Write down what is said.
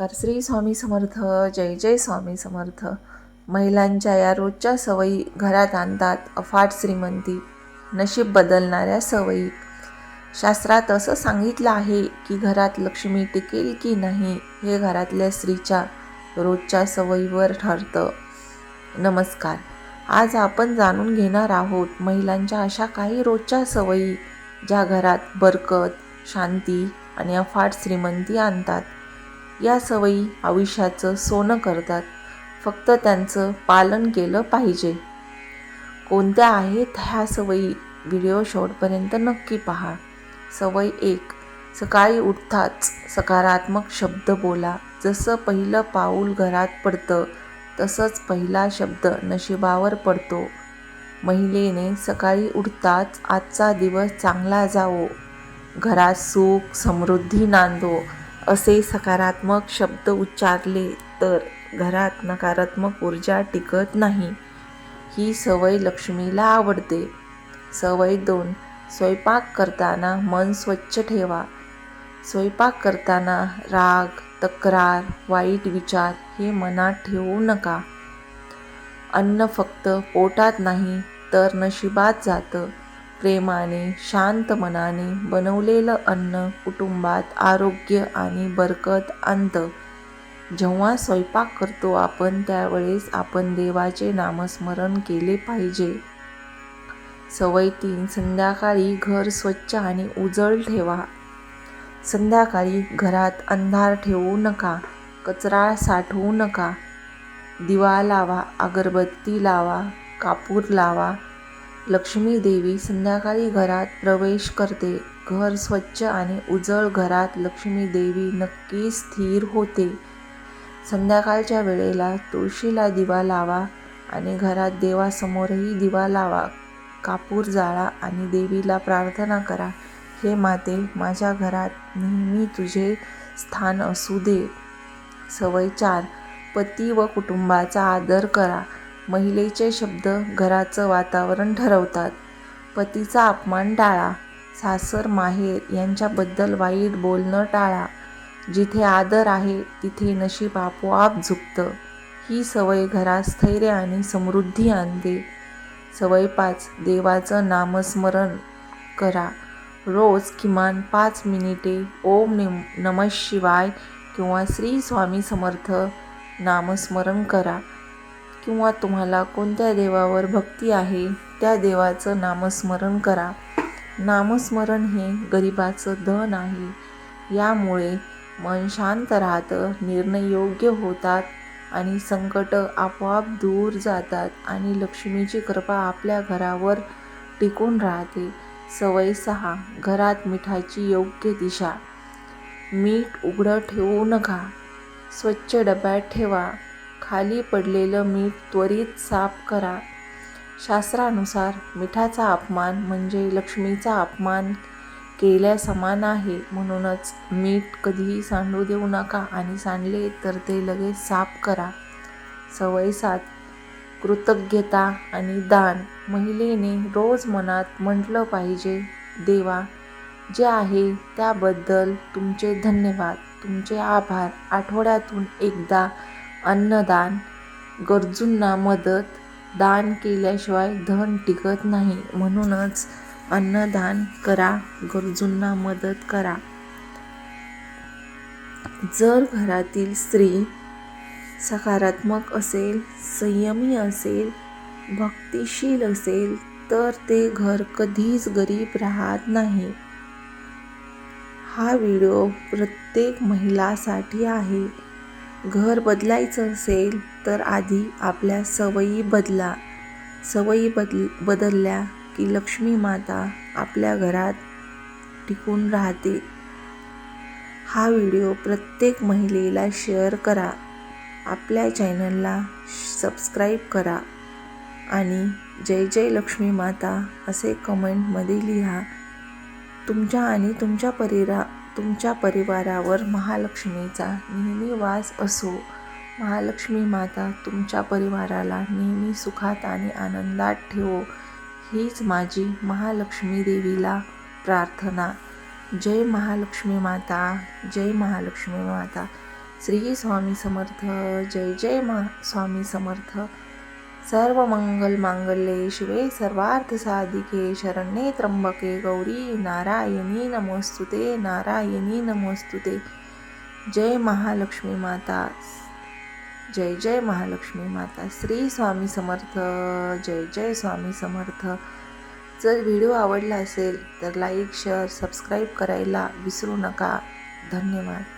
नमस्कार. श्री स्वामी समर्थ जय जय स्वामी समर्थ. महिलांच्या या रोजच्या सवयी घरात आणतात अफाट श्रीमंती नशीब बदलणाऱ्या सवयी. शास्त्रात असं सांगितलं आहे की घरात लक्ष्मी टिकेल की नाही हे घरातल्या स्त्रीच्या रोजच्या सवयीवर ठरतं. नमस्कार. आज आपण जाणून घेणार आहोत महिलांच्या अशा काही रोजच्या सवयी ज्या घरात बरकत शांती आणि अफाट श्रीमंती आणतात. या सवयी आयुष्याचं सोनं करतात. फक्त त्यांचं पालन केलं पाहिजे. कोणत्या आहेत ह्या सवयी? व्हिडिओ शॉर्टपर्यंत नक्की पहा. सवय एक सकाळी उठताच सकारात्मक शब्द बोला. जसं पहिलं पाऊल घरात पडतं तसंच पहिला शब्द नशिबावर पडतो. महिलेने सकाळी उठताच आजचा दिवस चांगला जावो. घरात सुख समृद्धी नांदो. असे सकारात्मक शब्द उच्चारले तर घरात नकारात्मक ऊर्जा टिकत नाही. ही सवय लक्ष्मीला आवडते. सवय दोन स्वयंपाक करताना मन स्वच्छ ठेवा. स्वयंपाक करताना राग तक्रार वाईट विचार हे मनात ठेवू नका. अन्न फक्त पोटात नाही तर नशिबात जातं. प्रेमाने शांत मनाने बनवलेलं अन्न कुटुंबात आरोग्य आणि बरकत आणतं जेव्हा स्वयंपाक करतो आपण त्यावेळेस आपण देवाचे नामस्मरण केले पाहिजे. सवय तीन संध्याकाळी घर स्वच्छ आणि उजळ ठेवा. संध्याकाळी घरात अंधार ठेवू नका कचरा साठवू नका. दिवा लावा अगरबत्ती लावा कापूर लावा लक्ष्मी देवी संध्याकाळी घरात प्रवेश करते. घर स्वच्छ आणि उजळ घरात लक्ष्मी देवी नक्की स्थिर होते. संध्याकाळच्या वेळेला तुळशीला दिवा लावा आणि घरात देवासमोरही दिवा लावा. कापूर जाळा आणि देवीला प्रार्थना करा. हे माते माझ्या घरात नेहमी तुझे स्थान असू दे. सवय चार पती व कुटुंबाचा आदर करा. महिलेचे शब्द घराचं वातावरण ठरवतात. पतीचा अपमान टाळा. सासर माहेर यांच्याबद्दल वाईट बोलणं टाळा. जिथे आदर आहे तिथे नशीब आपोआप झुकतं. ही सवय घरात स्थैर्य आणि समृद्धी आणते. सवय पाच देवाचं नामस्मरण करा. रोज किमान पाच मिनिटे ओम निम नमः शिवाय किंवा श्री स्वामी समर्थ नामस्मरण करा. किंवा तुम्हाला कोणत्या देवावर भक्ती आहे त्या देवाचं नामस्मरण करा. नामस्मरण हे गरिबाचं धन आहे. यामुळे मन शांत राहतं निर्णय योग्य होतात आणि संकट आपोआप दूर जातात आणि लक्ष्मीची कृपा आपल्या घरावर टिकून राहते. सवय सहा घरात मिठाची योग्य दिशा. मीठ उघडं ठेवू नका. स्वच्छ डब्यात ठेवा. खाली पडलेलं मीठ त्वरित साफ करा. शास्त्रानुसार मिठाचा अपमान म्हणजे लक्ष्मीचा अपमान केल्यासमान आहे. म्हणूनच मीठ कधीही सांडू देऊ नका आणि सांडले तर ते लगेच साफ करा. सवय सात कृतज्ञता आणि दान महिलेने रोज मनात म्हटलं पाहिजे देवा जे आहे त्याबद्दल तुमचे धन्यवाद तुमचे आभार. आठवड्यातून एकदा अन्नदान. गरजूंना मदत दान केल्याशिवाय धन टिकत नाही. म्हणूनच अन्नदान करा गरजूंना मदत करा. जर घरातील स्त्री सकारात्मक असेल संयमी असेल भक्तिशील असेल तर ते घर कधीच गरीब राहत नाही. हा व्हिडिओ प्रत्येक महिलासाठी आहे. घर बदलायचं असेल तर आधी आपल्या सवयी बदला. सवयी बदल बदलल्या की लक्ष्मी माता आपल्या घरात टिकून राहते. हा व्हिडिओ प्रत्येक महिलेला शेअर करा. आपल्या चॅनलला सबस्क्राईब करा आणि जय जय लक्ष्मी माता असे कमेंटमध्ये लिहा. तुमच्या आणि तुमच्या परिरा तुमच्या परिवारावर महालक्ष्मीचा नेहमी वास असो. महालक्ष्मी माता तुमच्या परिवाराला नेहमी सुखात आणि आनंदात ठेवो. हीच माझी महालक्ष्मी देवीला प्रार्थना. जय महालक्ष्मी माता जय महालक्ष्मी माता. श्री स्वामी समर्थ जय जय मा स्वामी समर्थ. सर्व मंगल मांगल्ये शिवे सर्वार्थ साधिके शरण्ये त्र्यंबके गौरी नारायणी नमोस्तुते नारायणी नमोस्तुते। जय महालक्ष्मी माता। जय जय महालक्ष्मी माता। श्री स्वामी समर्थ। जय जय स्वामी समर्थ। जर व्हिडिओ आवडला असेल तर लाईक शेअर सबस्क्राईब करायला विसरू नका। धन्यवाद।